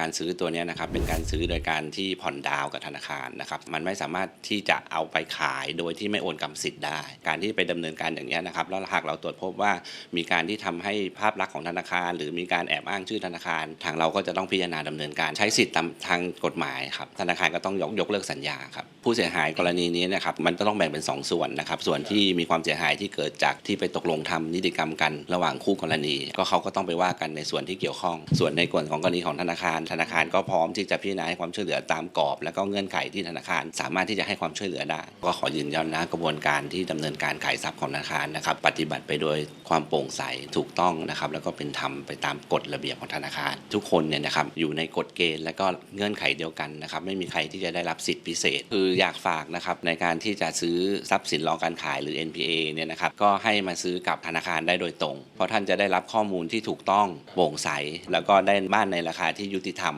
การซื้อตัวนี้นะครับเป็นการซื้อโดยการที่ผ่อนดาวกับธนาคารนะครับมันไม่สามารถที่จะเอาไปขายโดยที่ไม่โอนกรรมสิทธิ์ได้ การที่ไปดำเนินการอย่างนี้นะครับแล้วหากเราตรวจพบว่ามีการที่ทำให้ภาพลักษณ์ของธนาคาร หรือมีการแอบอ้างชื่อธนาคาร ทางเราก็จะต้องพิจารณาดำเนินการใช้สิทธิ์ตามทางกฎหมายครับธนาคารก็ต้องยกยกเลิกสัญญาครับผู้เสียหายกรณีนี้นะครับมันจะต้องแบ่งเป็นสองส่วนนะครับส่วนที่มีความเสียหายที่เกิดจากที่ไปตกลงทำนิติกรรมกันระหว่างคู่กรณี ก็เขาก็ต้องไปว่ากันในส่วนที่เกี่ยวข้อง ส่วนในส่วนของกรณีของธนาคารธนาคารก็พร้อมที่จะพิจารณาให้ความช่วยเหลือตามกรอบ และก็เงื่อนไขที่ธนาคาร สามารถที่จะให้ความช่วยเหลือได้ ก็ขอยืนยันนะกระบวนการที่ดำเนินการขายทรัพย์ของธนาคารนะครับปฏิบัติไปโดยความโปร่งใสถูกต้องนะครับแล้วก็เป็นธรรมไปตามกฎระเบียบของธนาคาร ทุกคนเนี่ยนะครับอยู่ในกฎเกณฑ์และก็เงื่อนไขเดียวกันนะครับไม่มีใครที่จะได้รับสิทธิพิเศษ คืออยากฝากนะครับในการที่จะซื้อทรัพย์สินรอการขายหรือ NPA เนี่ยนะครับก็ให้มาซื้อกับธนาคารได้โดยตรง เพราะท่านจะได้รับข้อมูลที่ถูกต้องโปร่งใส แล้วก็ได้บ้านในราคาที่ยุติธรรม